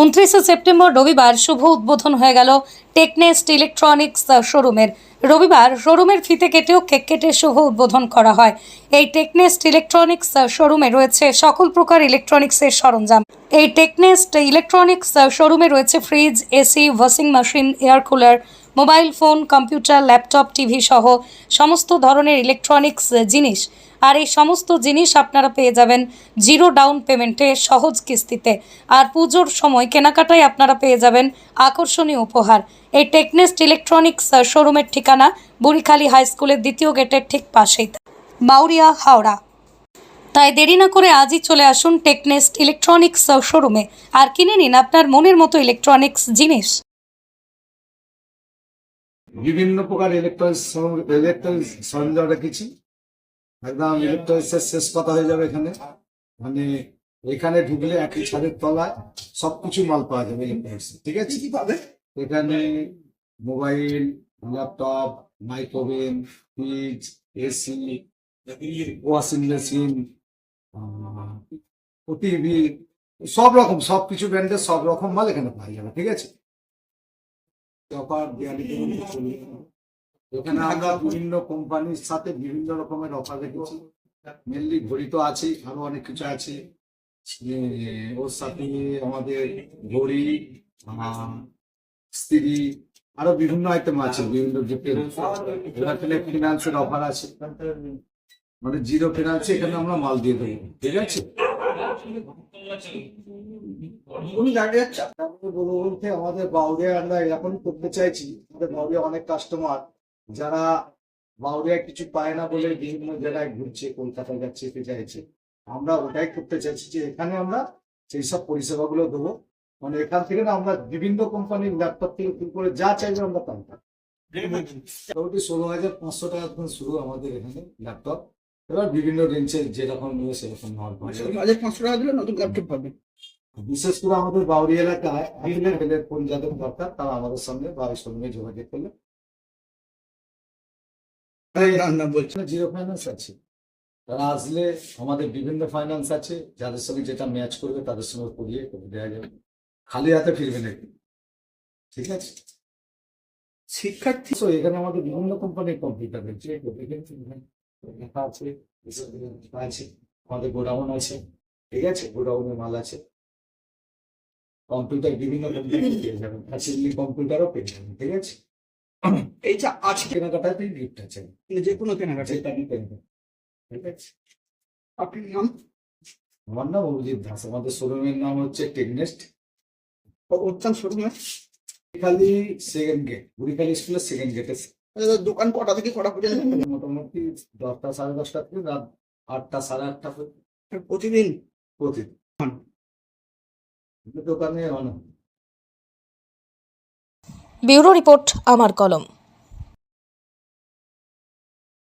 উনত্রিশে সেপ্টেম্বর রবিবার শুভ উদ্বোধন হয়ে গেল টেকনেস্ট ইলেকট্রনিক্স শোরুমের। রবিবার শোরুমের ফিতে কেটেও কেক কেটে শুভ উদ্বোধন করা হয়। এই টেকনেস্ট ইলেকট্রনিক্স শোরুমে রয়েছে সকল প্রকার ইলেকট্রনিক্সের সরঞ্জাম। এই টেকনেস্ট ইলেকট্রনিক্স শোরুমে রয়েছে fridge, AC, washing machine, air cooler mobile phone, computer, laptop, TV সহ সমস্ত ধরনের ইলেকট্রনিক্স জিনিস। আর এই সমস্ত জিনিস আপনারা পেয়ে যাবেন জিরো ডাউন পেমেন্টে সহজ কিস্তিতে। আর পুজোর সময় কেনাকাটায় আপনারা পেয়ে যাবেন আকর্ষণীয় উপহার। এই টেকনেস্ট ইলেকট্রনিক্স শোরুমের ঠিকানা বুড়িখালী হাই স্কুলের দ্বিতীয় গেটের ঠিক পাশেই। মাউরিয়া, হাওড়া। তাই দেরি না করে আজই চলে আসুন টেকনেস্ট ইলেকট্রনিক্স শোরুমে আর কিনে নিন আপনার মনের মতো ইলেকট্রনিক্স জিনিস। বিভিন্ন প্রকার ইলেকট্রনিক্স ইলেকট্রনিক্স সরঞ্জাম রেখেছি। একদম ইলেকট্রনিক্স এর শেষ কথা হয়ে যাবে এখানে। মানে এখানে ঢুকলে একই ছাদের তলায় সবকিছু মাল পাওয়া যাবে ইলেকট্রনিক্স ঠিক আছে? কি পাবে? এখানে mobile laptop micro oven fridge AC washing machine TV সব রকম সবকিছু ব্র্যান্ডের সব রকম মাল এখানে পাওয়া যাবে। ঠিক আছে? অফার দেওয়ালি এখানে আমরা বিভিন্ন কোম্পানির সাথে বিভিন্ন রকমের অফার রেখেছি মেনলি ঘড়ি তো আছেই আরও অনেক কিছু আছে। ওর সাথে আমাদের ঘড়ি স্ত্রী আরও বিভিন্ন আইটেম আছে বিভিন্ন ফিনান্সের অফার আছে। মানে জিরো ফিনান্সে এখানে আমরা মাল দিয়ে দেবো ঠিক আছে? বলতে আমাদের বাউরিয়া আমরা এরকম করতে চাইছি। আমাদের বাউরিয়া অনেক কাস্টমার যারা বাউরিয়া কিছু পায় না বলে বিভিন্ন জায়গায় ঘুরছে কলকাতায় যাচ্ছে যেতে চাইছে আমরা ওটাই করতে চাইছি যে এখানে আমরা সেই সব পরিষেবাগুলো দেবো। মানে এখান থেকে না আমরা বিভিন্ন কোম্পানির ল্যাপটপ থেকে শুরু করে যা চাইবে আমরা পাই মোটামুটি ষোলো হাজার পাঁচশো টাকা থেকে শুরু আমাদের এখানে ল্যাপটপ এবার বিভিন্ন রেঞ্জের যেরকম নিয়ে সেরকম পাওয়া হাজার পাঁচশো টাকা দিলে নতুন ল্যাপটপ পাবেন বিশেষ করে আমাদের বাউরি এলাকায় ফোন যাদের দরকার তারা আমাদের সঙ্গে বা এই সঙ্গে যোগাযোগ করলে। জিরো ফাইন্যান্স আছে। তারা আসলে আমাদের বিভিন্ন ফাইন্যান্স আছে যাদের সঙ্গে যেটা ম্যাচ করবে তাদের সঙ্গে করিয়ে করে দেওয়া যাবে। খালি হাতে ফিরবে নাকি? ঠিক আছে? শিক্ষার্থী তো এখানে আমাদের বিভিন্ন কোম্পানির কম্পিউটার রয়েছে আছে আমাদের গোডাউন আছে ঠিক আছে? গোডাউনে মাল আছে। কম্পিউটার বিভিন্ন পেয়ে কম্পিউটারও পেয়ে যাবেন ঠিক আছে? এই যে আজকে কেনাকাটাতেই গিফট আছে যে কোনো কেনাকাটা। যেটা নিতে ঠিক আছে? আপনি নাম? আমার নাম অভিজিৎ দাস। আমাদের শোরুমের নাম হচ্ছে টেকনেস্ট উত্থান শোরুমে বুড়িখালি সেকেন্ড গেট বুড়িখালি স্কুলের সেকেন্ড গেটে দোকান কটা থেকে কটা পর্যন্ত? মোটামুটি দশটা সাড়ে দশটা থেকে রাত আটটা সাড়ে আটটা পর্যন্ত। প্রতিদিন? প্রতিদিন। দোকানে অন। ব্যুরো রিপোর্ট আমার কলম।